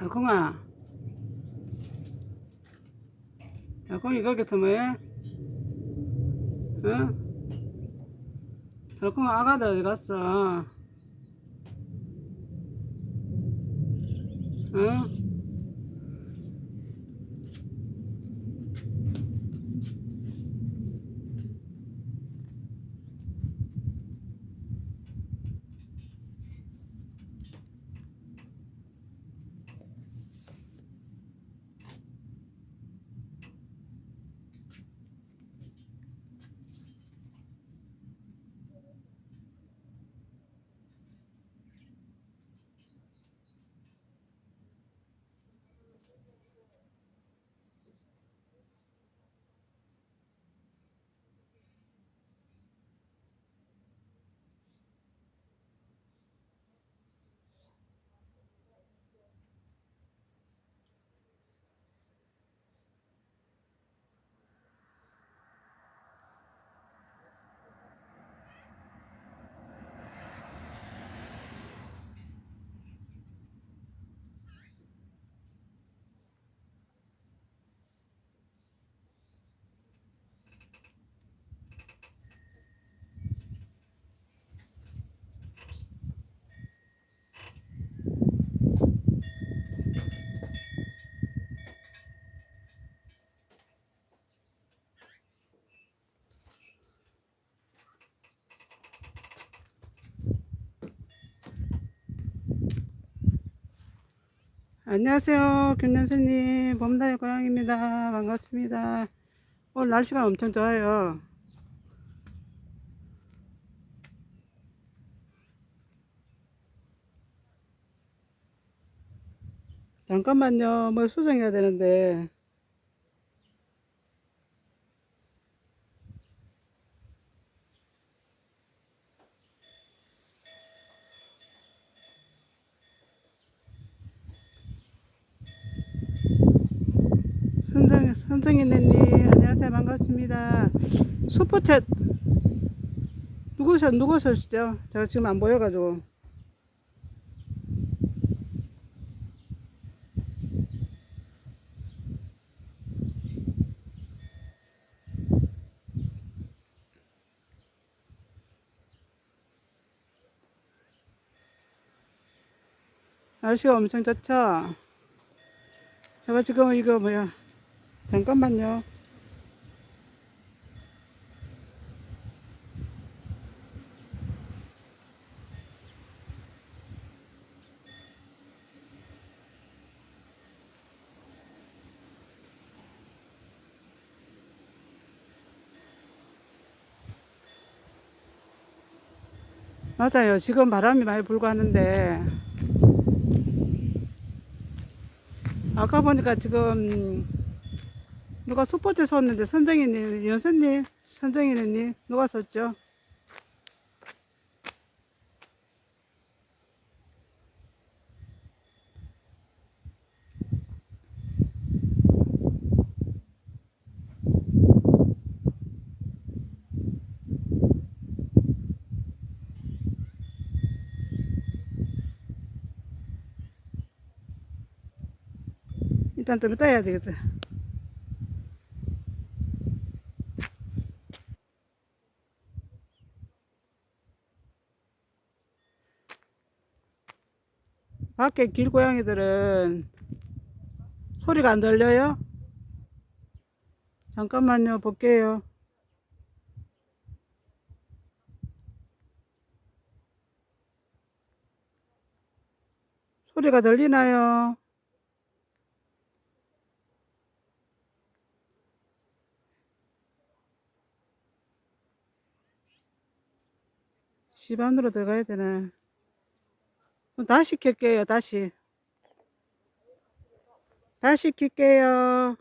달콩아. 달콩이 그렇게 터무해? 응? 달콩아 아가들 어디 갔어? 응? 안녕하세요. 김연수님, 봄달 고양입니다. 반갑습니다. 오늘 날씨가 엄청 좋아요. 잠깐만요. 뭐 수정해야 되는데. 선정, 선정이네님, 안녕하세요. 반갑습니다. 슈퍼챗, 누구셔, 누구셔시죠? 제가 지금 안 보여가지고. 날씨가 엄청 좋죠? 제가 지금 이거 뭐야. 잠깐만요. 맞아요. 지금 바람이 많이 불고 하는데, 아까 보니까 지금 누가 숯포째 섰는데 선정이님, 연선님, 선정이님 누가 섰죠? 일단 좀 이따 해야 되겠다. 밖에 길고양이들은 소리가 안 들려요? 잠깐만요, 볼게요. 소리가 들리나요? 집 안으로 들어가야 되나? 다시 켤게요, 다시. 다시 켤게요.